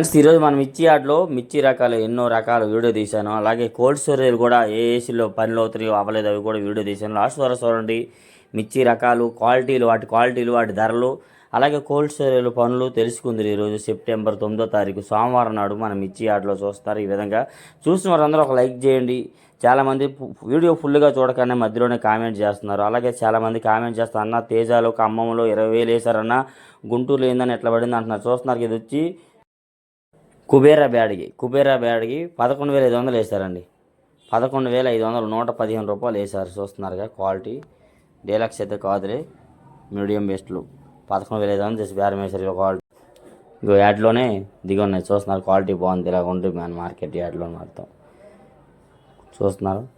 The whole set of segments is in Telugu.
ఫ్రెండ్స్ ఈరోజు మనం మిర్చి ఆటలో మిర్చి రకాలు ఎన్నో రకాల వీడియో తీశాను. అలాగే కోల్డ్ స్టోరేజ్ కూడా ఏ ఏసీలో పనులు అవుతున్నాయో అవ్వలేదు అవి కూడా వీడియో తీశాను. లాస్ట్ వరకు చూడండి మిర్చి రకాలు క్వాలిటీలు వాటి క్వాలిటీలు వాటి ధరలు అలాగే కోల్డ్ స్టోరేజ్ పనులు తెలుసుకుంది ఈరోజు సెప్టెంబర్ తొమ్మిదో తారీఖు. సోమవారం నాడు మనం మిర్చి ఆటలో చూస్తారు ఈ విధంగా. చూసిన వారందరూ ఒక లైక్ చేయండి. చాలామంది వీడియో ఫుల్గా చూడకనే మధ్యలోనే కామెంట్ చేస్తున్నారు. అలాగే చాలామంది కామెంట్ చేస్తారు అన్న తేజాలు ఖమ్మంలో ఇరవై వేలు వేశారన్న గుంటూరులో ఏందని ఎట్లా పడింది? అంటున్నారు. చూస్తున్నారు ఇది వచ్చి కుబేరా బ్యాడ్కి కుబేరా బ్యాడ్కి పదకొండు వేల ఐదు వందలు వేశారండి. పదకొండు వేల ఐదు వందలు నూట పదిహేను రూపాయలు వేశారు. చూస్తున్నారుగా క్వాలిటీ. డీలక్స్ అయితే కాదులే. మీడియం బెస్ట్లు. పదకొండు వేల ఐదు వందలు చేసి బేరం వేశారు క్వాలిటీ. ఇంకో యాడ్లోనే దిగి ఉన్నాయి. చూస్తున్నారు క్వాలిటీ బాగుంది. ఇలా ఉంటుంది మన మార్కెట్ యాడ్లో మొత్తం. చూస్తున్నారు?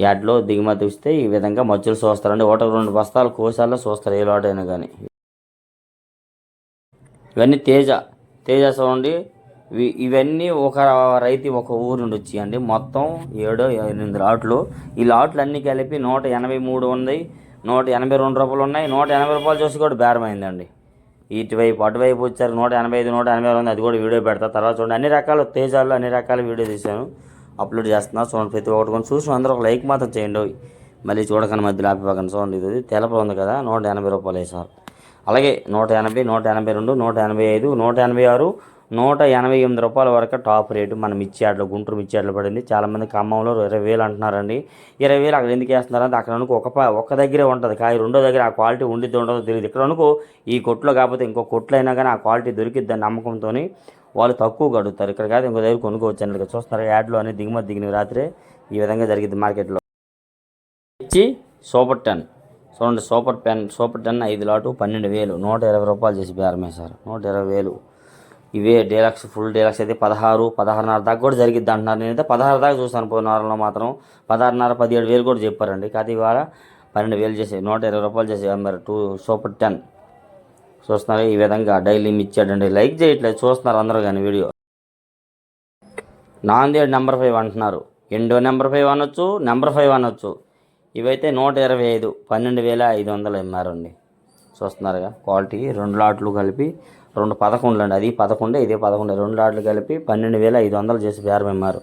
యాడ్లో దిగుమతి ఇస్తే ఈ విధంగా మధ్యలో చూస్తారండి. ఒకటి రెండు బస్తాలు కోసాల్లో చూస్తారు ఏ లోటైనా కానీ. ఇవన్నీ తేజ. తేజ చూడండి ఇవన్నీ ఒక రైతు ఒక ఊరు నుండి వచ్చాయండి. మొత్తం ఏడో ఎనిమిది లాట్లు. ఈ లాట్లు అన్నీ కలిపి నూట ఎనభై మూడు ఉంది. నూట ఎనభై రెండు రూపాయలు ఉన్నాయి. నూట ఎనభై రూపాయలు చూసి కూడా బేరమైందండి ఇటువైపు అటువైపు వచ్చారు. నూట ఎనభై ఐదు నూట ఎనభై ఉంది. అది కూడా వీడియో పెడతా. తర్వాత చూడండి. అన్ని రకాల తేజాలు అన్ని రకాల వీడియో తీశాను. అప్లోడ్ చేస్తున్నా. చూడండి ప్రతి ఒక్కటి కొన్ని చూసిన అందరూ ఒక లైక్ మాత్రం చేయండి. మళ్ళీ చూడకని మధ్యలో ఆపిపోకండి చూడండి. ఇది తెలప ఉంది కదా. నూట ఎనభై రూపాయలు వేసారు అలాగే నూట ఎనభై నూట ఎనభై రెండు నూట ఎనభై ఐదు నూట ఎనభై ఆరు నూట ఎనభై ఎనిమిది రూపాయల వరకు టాప్ రేటు మన మిర్చి ఆటలో గుంటూరు మిర్చి ఆటలో పడింది. చాలామంది ఖమ్మంలో ఇరవై వేలు అంటున్నారండి. ఇరవై వేలు అక్కడ ఎందుకు వేస్తున్నారంటే అక్కడ అనుకో ఒక ఒక దగ్గరే ఉంటుంది. కానీ రెండో దగ్గర ఆ క్వాలిటీ ఉండిద్ది ఉండదో తెలియదు. ఇక్కడ అనుకో ఈ కొట్లో కాకపోతే ఇంకో కొట్లో అయినా కానీ ఆ క్వాలిటీ దొరికిద్దని నమ్మకంతో వాళ్ళు తక్కువ కడుగుతారు ఇక్కడ కాదు ఇంకో దగ్గర కొనుక్కోవచ్చు అండి చూస్తున్నారు. యాడ్లో అనేది దిగుమతి దిగిన రాత్రే ఈ విధంగా జరిగింది మార్కెట్లో. ఇచ్చి సూపర్ టెన్. చూడండి సూపర్ పెన్ సూపర్ టెన్ ఐదు లాటు పన్నెండు వేలు. నూట ఇరవై రూపాయలు చేసి బేరమేశారు నూట ఇరవై వేలు. ఇవే డీలక్స్ ఫుల్ డీలక్స్ అయితే పదహారు పదహారున్నర దాకా కూడా జరిగిద్ది అంటున్నారు. నేనైతే పదహారు దాకా చూస్తాను పోయిన వారంలో మాత్రం. పదహారున్నర పదిహేడు వేలు కూడా చెప్పారండి. కాదు ఇవాళ పన్నెండు వేలు చేసి నూట ఇరవై రూపాయలు చేసి అమ్మారు టూ సూపర్ టెన్. చూస్తున్నారు ఈ విధంగా డైలీ ఇచ్చాడండి లైక్ చేయట్లేదు చూస్తున్నారు అందరూ కానీ వీడియో. నాందేడ్ నెంబర్ ఫైవ్ అంటున్నారు. ఎండో నెంబర్ ఫైవ్ అనొచ్చు నెంబర్ ఫైవ్ అనొచ్చు. ఇవైతే నూట ఇరవై ఐదు పన్నెండు వేల ఐదు వందలు అమ్మారండి. చూస్తున్నారుగా క్వాలిటీ రెండు లాట్లు కలిపి రెండు పదకొండులు అండి. అది పదకొండే ఇదే పదకొండు. రెండు లాట్లు కలిపి పన్నెండు వేల ఐదు వందలు చేసి బేరం అమ్మారు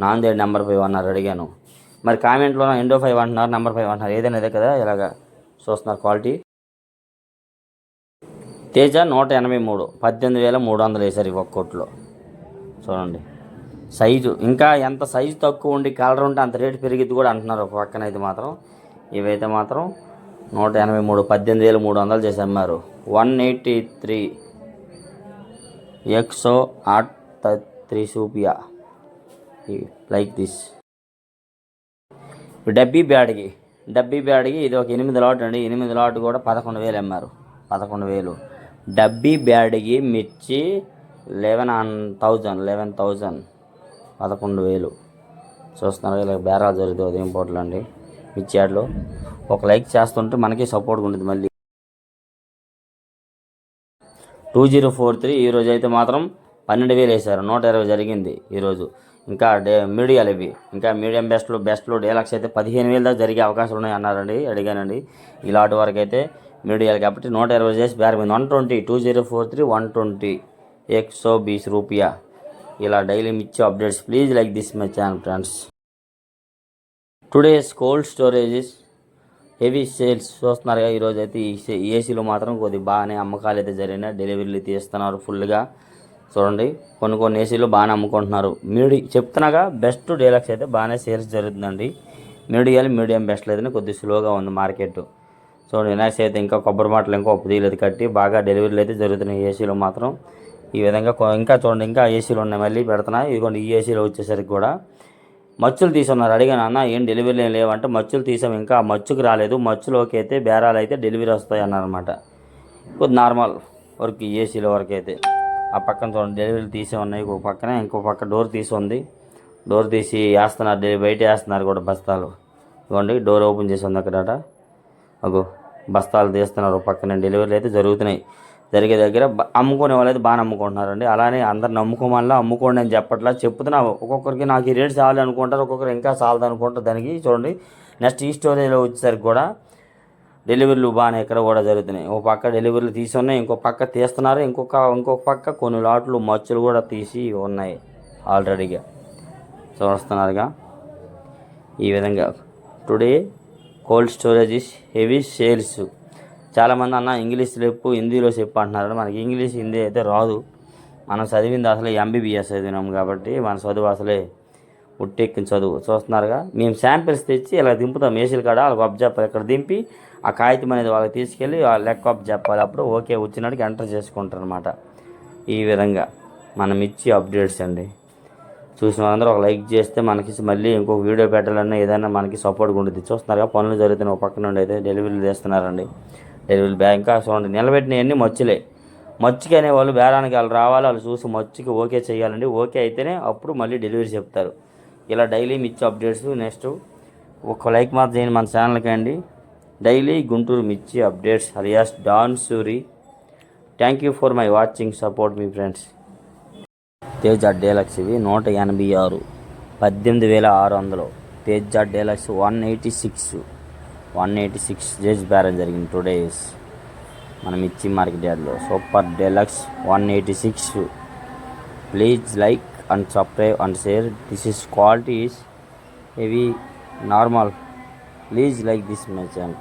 నాందేడ్ నెంబర్ ఫైవ్ అన్నారు అడిగాను. మరి కామెంట్లో ఎండో ఫైవ్ అంటున్నారు నెంబర్ ఫైవ్ అంటున్నారు. ఏదైనా ఇదే కదా ఇలాగ చూస్తున్నారు క్వాలిటీ. తేజ నూట ఎనభై మూడు పద్దెనిమిది వేల మూడు వందలు వేశారు ఈ ఒక్క చూడండి. సైజు ఇంకా ఎంత సైజు తక్కువ ఉండి కలర్ ఉంటే అంత రేటు పెరిగిద్ది కూడా అంటున్నారు ఒక పక్కన అయితే మాత్రం. ఇవైతే మాత్రం నూట ఎనభై మూడు పద్దెనిమిది వేల మూడు వందలు చేసి అమ్మారు వన్ ఎయిటీ త్రీ ఎక్సో ఆట్ త్రీ సూపియా లైక్ దిస్. డబ్బీ బ్యాడ్కి డబ్బీ బ్యాడ్కి ఇది ఒక ఎనిమిది లాట్ అండి. ఎనిమిది లాట్ కూడా పదకొండు వేలు అమ్మారు. పదకొండు వేలు. డబ్బీ బ్యాడ్కి మిర్చి లెవెన్ థౌజండ్ లెవెన్ థౌజండ్. పదకొండు వేలు. చూస్తున్నారు ఇలా బేరాలు జరుగుతుంది ఉదయం పూటలు అండి. మిర్చి యాడ్లో ఒక లైక్ చేస్తుంటే మనకి సపోర్ట్గా ఉంటుంది మళ్ళీ. టూ జీరో ఫోర్ త్రీ ఈరోజు అయితే మాత్రం పన్నెండు వేలు వేశారు. నూట ఇరవై జరిగింది ఈరోజు ఇంకా డే మీడియాలు ఇవి. ఇంకా మీడియం బెస్ట్లో బెస్ట్లో డీలక్స్ అయితే పదిహేను వేలు దాకా జరిగే అవకాశాలు ఉన్నాయి అన్నారండి. అడిగానండి. ఇలాంటి వరకు అయితే మీడియాలు కాబట్టి నూట ఇరవై చేసి బేరమైంది one twenty two zero four three one twenty exo బీస్ రూపియా. ఇలా డైలీ ఇచ్చే updates. Please like this my channel friends. Today's cold storages heavy sales చూస్తున్నారు కదా ఈరోజు అయితే ఈ ఏసీలో మాత్రం కొద్ది బాగానే అమ్మకాలు అయితే జరిగినాయి. డెలివరీలు తీస్తున్నారు ఫుల్గా. చూడండి కొన్ని కొన్ని ఏసీలు బాగానే అమ్ముకుంటున్నారు. మీడి చెప్తున్నాగా బెస్ట్ డీలక్స్ అయితే బాగానే సేల్స్ జరుగుతుందండి. మీడియాలు మీడియం బెస్ట్ లేదని కొద్ది స్లోగా ఉంది మార్కెట్. చూడండి వినాయక అయితే ఇంకా కొబ్బరి మాటలు ఇంకా ఉప్పు తీయలేదు కట్టి బాగా డెలివరీలు అయితే జరుగుతున్నాయి ఏసీలో మాత్రం. ఈ విధంగా ఇంకా చూడండి ఇంకా ఏసీలు ఉన్నాయి మళ్ళీ పెడుతున్నా ఇదిగోండి ఈ ఏసీలో వచ్చేసరికి కూడా మచ్చులు తీసున్నారు. అడిగాను అన్న ఏం డెలివరీ లేవంటే మచ్చులు తీసాం ఇంకా ఆ మచ్చుకు రాలేదు. మచ్చులోకి అయితే బేరాలు అయితే డెలివరీ వస్తాయి అన్నారనమాట కొద్ది నార్మల్ వర్క్ ఏసీలో వరకు అయితే. ఆ పక్కన చూడండి డెలివరీలు తీసే ఉన్నాయి. ఇంకో పక్కన ఇంకో పక్క డోర్ తీసి ఉంది. డోర్ తీసి వేస్తున్నారు డెలి బయట వేస్తున్నారు కూడా బస్తాలు. ఇవ్వండి డోర్ ఓపెన్ చేసి ఉంది అక్కడ అగో బస్తాలు తీస్తున్నారు. పక్కన డెలివరీలు అయితే జరుగుతున్నాయి. జరిగే దగ్గర అమ్ముకునే వాళ్ళు అయితే బాగా నమ్ముకుంటున్నారండి. అలానే అందరు నమ్ముకోమల్లా అమ్ముకోండి అని చెప్పట్లా చెప్తున్నా. ఒక్కొక్కరికి నాకు ఈ రేట్ చాలు అనుకుంటారు ఒక్కొక్కరు ఇంకా చాలదు అనుకుంటారు. దానికి చూడండి నెక్స్ట్ ఈ స్టోరేజ్లో వచ్చేసరికి కూడా డెలివరీలు బాగానే ఇక్కడ కూడా జరుగుతున్నాయి. ఒక పక్క డెలివరీలు తీసి ఉన్నాయి ఇంకో పక్క తీస్తున్నారు ఇంకొక ఇంకొక పక్క కొన్ని లాట్లు మచ్చులు కూడా తీసి ఉన్నాయి ఆల్రెడీగా. చూస్తున్నారుగా. ఈ విధంగా. Today cold storage is heavy sales. చాలామంది అన్న ఇంగ్లీష్ చెప్పు హిందీలో చెప్పు అంటున్నారు. మనకి ఇంగ్లీష్ హిందీ అయితే రాదు. మనం చదివింది అసలు ఎంబీబీఎస్ చదివినాం కాబట్టి మన చదువు అసలే ఉట్టెక్కిన చదువు చూస్తున్నారుగా మేము శాంపిల్స్ తెచ్చి ఇలా దింపుతాం. మేసిల్ కాడ వాళ్ళకి అప్ చెప్పాలి ఇక్కడ దింపి ఆ కాగితం అనేది వాళ్ళకి తీసుకెళ్ళి ఆ లెక్క అప్ చెప్పాలి అప్పుడు ఓకే వచ్చినాడికి ఎంటర్ చేసుకుంటారు అనమాట ఈ విధంగా మనం ఇచ్చి అప్డేట్స్ అండి. చూసిన వాళ్ళందరూ ఒక లైక్ చేస్తే మనకి మళ్ళీ ఇంకొక వీడియో పెట్టాలన్నా ఏదైనా మనకి సపోర్ట్గా ఉంటుంది చూస్తున్నారుగా పనులు జరుగుతున్న ఒక పక్క నుండి అయితే డెలివరీలు చేస్తున్నారండి. ఎరువులు ఇంకా చూడండి నిలబెట్టినవన్నీ మచ్చులే. మచ్చుకి వాళ్ళు బేరానికి వాళ్ళు రావాలి వాళ్ళు చూసి మచ్చుకి ఓకే చేయాలండి. ఓకే అయితేనే అప్పుడు మళ్ళీ డెలివరీ చెప్తారు. ఇలా డైలీ మిర్చి అప్డేట్స్ నెక్స్ట్ ఒక లైక్ మాత్రం చేయండి మన ఛానల్కి అండి. Daily Guntur mirchi updates alias don Suri. Thank you for my watching support me friends Teja deluxe ఇవి నూట ఎనభై ఆరు. పద్దెనిమిది వేల ఆరు వందలు. Teja deluxe one eighty six. One eighty six days బేరం జరిగింది టూ డేస్. మనం ఇచ్చి మార్కెట్ యార్డ్లో. Super deluxe one eighty six. Please like and subscribe and share. This is quality is heavy normal. Please like this match channel.